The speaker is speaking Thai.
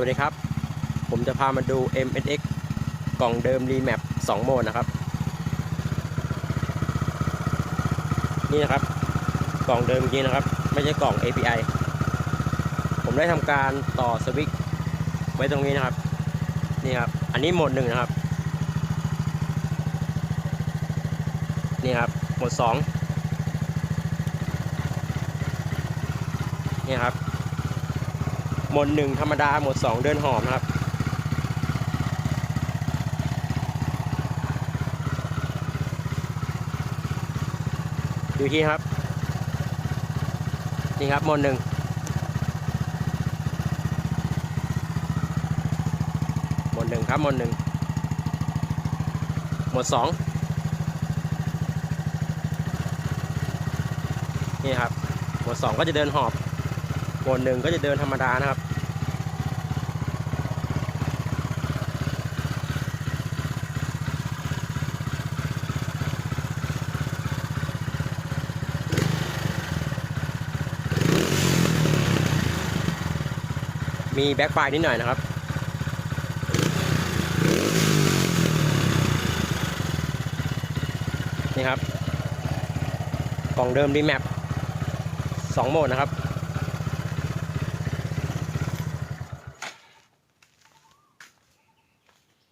วัสดีครับ ผมจะพามาดู MSX กล่องเดิม Remap 2โหมดนะครับ นี่นะครับ กล่องเดิมจริงนะครับ ไม่ใช่กล่อง API ผมได้ทำการต่อสวิตช์ไว้ตรงนี้นะครับ นี่ครับ อันนี้โหมดหนึ่งนะครับ นี่ครับ โหมดสองนี่ครับ หมดหนึ่งธรรมดาหมดสองเดินหอมนะครับ ดูอีกทีครับ นี่ครับหมดหนึ่งหมดหนึ่งครับหมดหนึ่งหมดสองนี่ครับ หมดสองก็จะเดินหอบ โหมดหนึ่งก็จะเดินธรรมดานะครับ มีแบ็คไฟนิดหน่อยนะครับนี่ครับกล่องเดิมดีแมปสองโหมดนะครับ